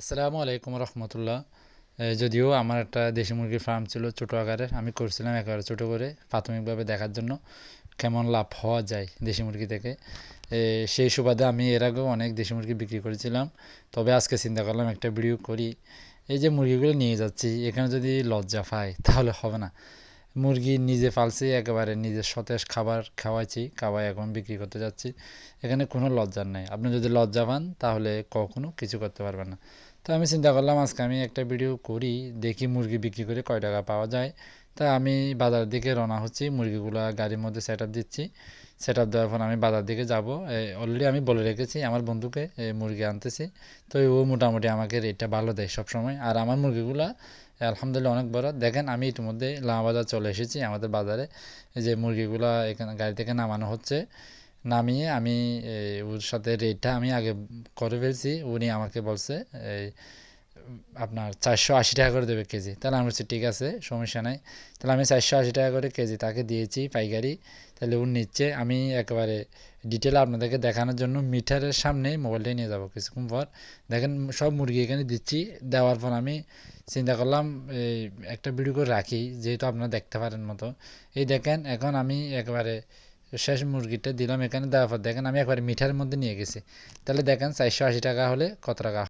আসসালামু আলাইকুম রহমতুল্লাহ। যদিও আমার একটা দেশি মুরগির ফার্ম ছিল ছোটো আকারের, আমি করছিলাম একেবারে ছোটো করে প্রাথমিকভাবে দেখার জন্য কেমন লাভ হওয়া যায় দেশি মুরগি থেকে। সেই সুবাদে আমি এর আগেও অনেক দেশি মুরগি বিক্রি করেছিলাম, তবে আজকে চিন্তা করলাম একটা ভিডিও করি। এই যে মুরগিগুলো নিয়ে যাচ্ছি, এখানে যদি লজ্জা পায় তাহলে হবে না। মুরগি নিজে পালছি একেবারে নিজের সতেজ খাবার খাওয়াইছি, খাওয়াই এখন বিক্রি করতে যাচ্ছি। এখানে কোনো লজ্জার নাই। আপনি যদি লজ্জা পান, তাহলে কখনো কিছু করতে পারবেন না। তো আমি চিন্তা করলাম, আজকে আমি একটা ভিডিও করি, দেখি মুরগি বিক্রি করে কয় টাকা পাওয়া যায়। তা আমি বাজার দিকে রওনা হচ্ছি, মুরগিগুলো গাড়ির মধ্যে সেট দিচ্ছি। সেট আপ দেওয়ার পর আমি বাজার দিকে যাব। অলরেডি আমি বলে রেখেছি, আমার বন্ধুকে মুরগি আনতেছি। তো ও মোটামুটি আমাকে রেটটা ভালো দেয় সবসময়। আর আমার মুরগিগুলা, আলহামদুলিল্লাহ অনেক বড়। দেখেন, আমি ইতিমধ্যে লামাবাজার চলে এসেছি আমাদের বাজারে। যে মুরগিগুলা এখানে, গাড়ি থেকে নামানো হচ্ছে। নামিয়ে আমি ওর সাথে রেটটা আমি আগে করে ফেলছি। উনি আমাকে বলছে, এই আপনার চারশো আশি টাকা করে দেবে কেজি। তাহলে আমি বলছি, ঠিক আছে, সমস্যা নাই। তাহলে আমি চারশো আশি টাকা করে কেজি তাকে দিয়েছি পাইকারি। তাহলে উনি নিচ্ছে, আমি একেবারে ডিটেল আপনাদেরকে দেখানোর জন্য মিটারের সামনে মোবাইলটাই নিয়ে যাব কিছুক্ষণ পর। দেখেন, সব মুরগি এখানে দিচ্ছি। দেওয়ার পর আমি চিন্তা করলাম, এই একটা ভিডিও করে রাখি, যেহেতু আপনারা দেখতে পারেন মতো। এই দেখেন, এখন আমি একেবারে শেষ মুরগিটা দিলাম এখানে দেওয়ার পর। দেখেন, আমি একবারে মিঠার মধ্যে নিয়ে গেছি। তাহলে দেখেন, চারশো আশি টাকা হলে কত টাকা